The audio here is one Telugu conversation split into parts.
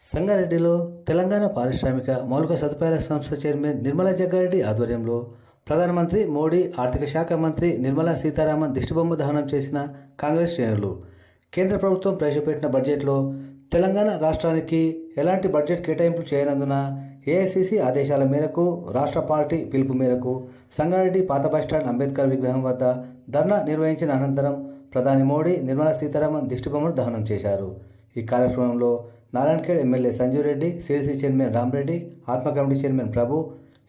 సంగారెడ్డిలో తెలంగాణ పారిశ్రామిక మౌలిక సదుపాయాల సంస్థ చైర్మన్ నిర్మలా జగ్గారెడ్డి ఆధ్వర్యంలో ప్రధానమంత్రి మోడీ ఆర్థిక శాఖ మంత్రి నిర్మలా సీతారామన్ దిష్టిబొమ్మ దహనం చేసిన కాంగ్రెస్ శ్రేణులు. కేంద్ర ప్రభుత్వం ప్రవేశపెట్టిన బడ్జెట్లో తెలంగాణ రాష్ట్రానికి ఎలాంటి బడ్జెట్ కేటాయింపులు చేయనందున ఏఐసిసి ఆదేశాల మేరకు రాష్ట్ర పార్టీ పిలుపు మేరకు సంగారెడ్డి పాత బస్టాండ్ అంబేద్కర్ విగ్రహం వద్ద ధర్నా నిర్వహించిన అనంతరం ప్రధాని మోడీ నిర్మలా సీతారామన్ దిష్టిబొమ్మను దహనం చేశారు. ఈ కార్యక్రమంలో Narayankhed MLA Sanjeev Reddy CDC chairman Ramreddy ATMA committee chairman ప్రభు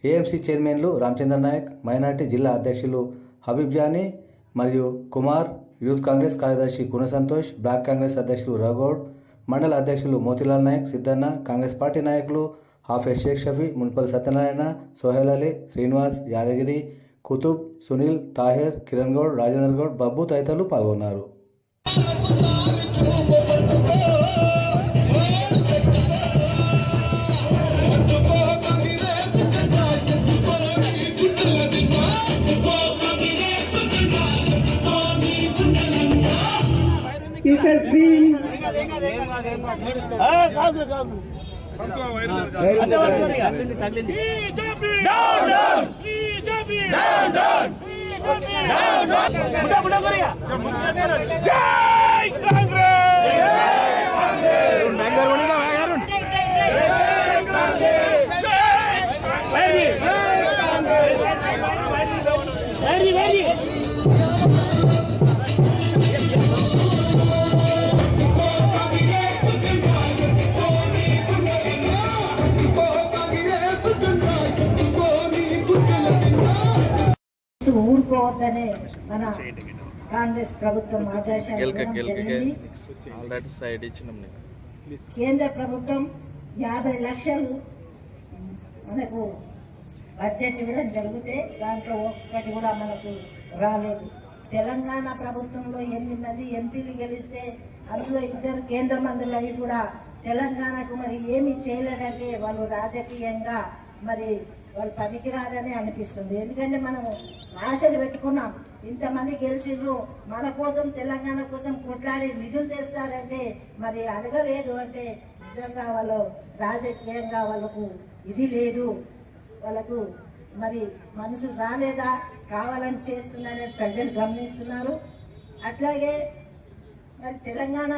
ఏఎంసీ చైర్మన్లు రామచంద్ర నాయక్ మైనార్టీ జిల్లా అధ్యక్షులు హబీబ్ జానీ మరియు కుమార్ యూత్ కాంగ్రెస్ కార్యదర్శి గుణ సంతోష్ బ్లాక్ కాంగ్రెస్ అధ్యక్షులు రఘోడ్ మండల అధ్యక్షులు మోతిలాల్ నాయక్ సిద్ధన్న కాంగ్రెస్ పార్టీ నాయకులు హాఫెజ్ షేక్ షఫీ మున్పల్ సత్యనారాయణ సోహెల్ అలీ శ్రీనివాస్ యాదగిరి కుతుబ్ సునీల్ తాహిర్ కిరణ్ గౌడ్ రాజేంద్ర గౌడ్ బబ్బు తదితరులు పాల్గొన్నారు. Mr. Singh. Down, down. Down, down. ఊరుకోవద్దనే మన కాంగ్రెస్ ప్రభుత్వం ఆదేశాలు జరిగింది. కేంద్ర ప్రభుత్వం యాభై లక్షలు మనకు బడ్జెట్ ఇవ్వడం జరిగితే దాంట్లో ఒక్కటి కూడా మనకు రాలేదు. తెలంగాణ ప్రభుత్వంలో ఎనిమిది మంది ఎంపీలు గెలిస్తే అందులో ఇద్దరు కేంద్ర మంత్రులు అయి కూడా తెలంగాణకు మరి ఏమీ చేయలేదంటే వాళ్ళు రాజకీయంగా మరి వాళ్ళు పనికిరారని అనిపిస్తుంది. ఎందుకంటే మనము ఆశలు పెట్టుకున్నాం. ఇంతమంది గెలిచిండ్రు మన కోసం తెలంగాణ కోసం కొట్లాడి నిధులు తెస్తారంటే మరి అడగలేదు అంటే నిజంగా వాళ్ళు రాజకీయంగా వాళ్ళకు ఇది లేదు. వాళ్ళకు మరి మనసు రాలేదా? కావాలని చేస్తున్నారనేది ప్రజలు గమనిస్తున్నారు. అట్లాగే మరి తెలంగాణ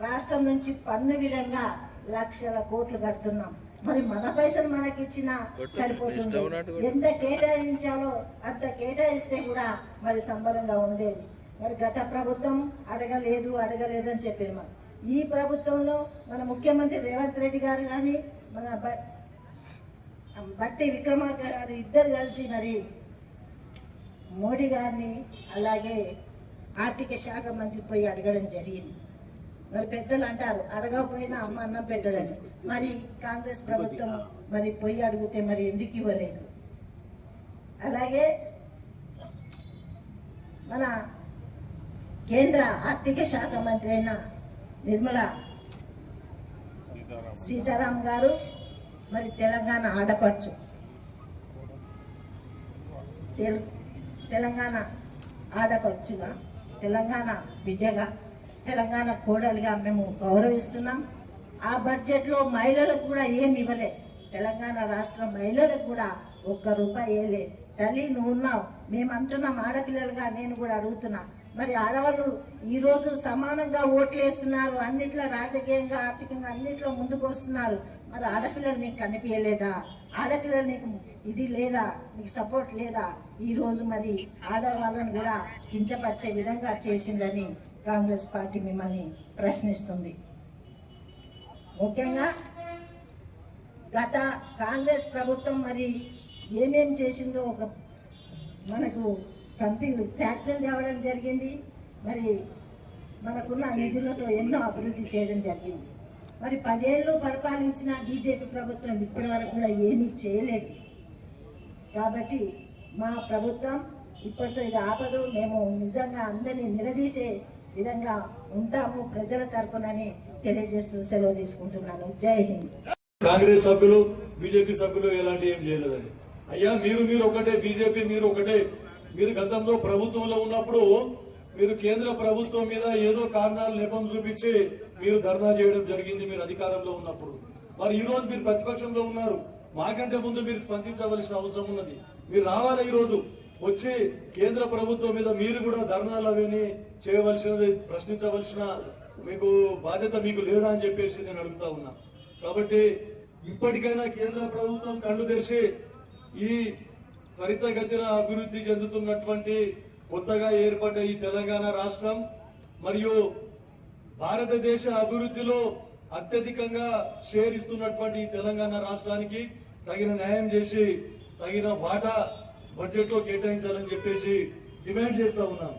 రాష్ట్రం నుంచి పన్ను విధంగా లక్షల కోట్లు కడుతున్నాం. మరి మన పైసలు మనకి ఇచ్చినా సరిపోతుంది. ఎంత కేటాయించాలో అంత కేటాయిస్తే కూడా మరి సంబరంగా ఉండేది. మరి గత ప్రభుత్వం అడగలేదు అడగలేదు అని చెప్పారు మరి. ఈ ప్రభుత్వంలో మన ముఖ్యమంత్రి రేవంత్ రెడ్డి గారు కానీ మన బట్టి విక్రమార్క గారు ఇద్దరు కలిసి మరి మోడీ గారిని అలాగే ఆర్థిక శాఖ మంత్రి పోయి అడగడం జరిగింది. మరి పెద్దలు అంటారు అడగకపోయినా అమ్మ అన్నం పెట్టదని. మరి కాంగ్రెస్ ప్రభుత్వం మరి పోయి అడిగితే మరి ఎందుకు ఇవ్వలేదు? అలాగే మన కేంద్ర ఆర్థిక శాఖ మంత్రి అయిన నిర్మలా సీతారాం గారు మరి తెలంగాణ ఆడపడుచు. తెలంగాణ ఆడపడుచుగా తెలంగాణ బిడ్డగా తెలంగాణ కోడలిగా మేము గౌరవిస్తున్నాం. ఆ బడ్జెట్లో మహిళలకు కూడా ఏమి ఇవ్వలే. తెలంగాణ రాష్ట్ర మహిళలకు కూడా ఒక్క రూపాయి వేయలే తల్లి నువ్వు ఉన్నావు. మేము అంటున్నాం ఆడపిల్లలుగా నేను కూడా అడుగుతున్నా. మరి ఆడవాళ్ళు ఈరోజు సమానంగా ఓట్లు వేస్తున్నారు అన్నిట్లో రాజకీయంగా ఆర్థికంగా అన్నిట్లో ముందుకు వస్తున్నారు మరి ఆడపిల్లలు నీకు కనిపించలేదా? ఆడపిల్లలు నీకు ఇది లేదా? నీకు సపోర్ట్ లేదా? ఈరోజు మరి ఆడవాళ్ళను కూడా కించపరిచే విధంగా చేసిందని కాంగ్రెస్ పార్టీ మిమ్మల్ని ప్రశ్నిస్తుంది. ముఖ్యంగా గత కాంగ్రెస్ ప్రభుత్వం మరి ఏమేం చేసిందో ఒక మనకు కంపెనీలు ఫ్యాక్టరీలు తేవడం జరిగింది. మరి మనకున్న నిధులతో ఎన్నో అభివృద్ధి చేయడం జరిగింది. మరి పదేళ్ళు పరిపాలించిన బీజేపీ ప్రభుత్వం ఇప్పటి వరకు కూడా ఏమీ చేయలేదు. కాబట్టి మా ప్రభుత్వం ఇప్పటితో ఇది ఆపదు. మేము నిజంగా అందరినీ నిలదీసే విధంగా ఉంటాము ప్రజల తరపునని తెలియజేస్తూ సెలవు తీసుకుంటున్నాను. జై హింద్. కాంగ్రెస్ సభ్యులు బీజేపీ సభ్యులు ఎలాంటి ఏం చేయలేదండి. అయ్యా మీరు మీరు ఒకటే బీజేపీ మీరు ఒకటే. మీరు గతంలో ప్రభుత్వంలో ఉన్నప్పుడు మీరు కేంద్ర ప్రభుత్వం మీద ఏదో కారణాలు నెపం చూపించి మీరు ధర్నా చేయడం జరిగింది మీరు అధికారంలో ఉన్నప్పుడు. మరి ఈ రోజు మీరు ప్రతిపక్షంలో ఉన్నారు. మాకంటే ముందు మీరు స్పందించవలసిన అవసరం ఉన్నది. మీరు రావాలి ఈ రోజు వచ్చి కేంద్ర ప్రభుత్వం మీద మీరు కూడా ధర్నాలు అవన్నీ చేయవలసినది ప్రశ్నించవలసిన మీకు బాధ్యత మీకు లేదా అని చెప్పేసి నేను అడుగుతా ఉన్నా. కాబట్టి ఇప్పటికైనా కేంద్ర ప్రభుత్వం కళ్ళు తెరిచి ఈ త్వరితగతిన అభివృద్ధి చెందుతున్నటువంటి కొత్తగా ఏర్పడ్డ ఈ తెలంగాణ రాష్ట్రం మరియు భారతదేశ అభివృద్ధిలో అత్యధికంగా షేర్ ఇస్తున్నటువంటి ఈ తెలంగాణ రాష్ట్రానికి తగిన న్యాయం చేసి తగిన వాటా బడ్జెట్లో కేటాయించాలని చెప్పేసి డిమాండ్ చేస్తా ఉన్నాం.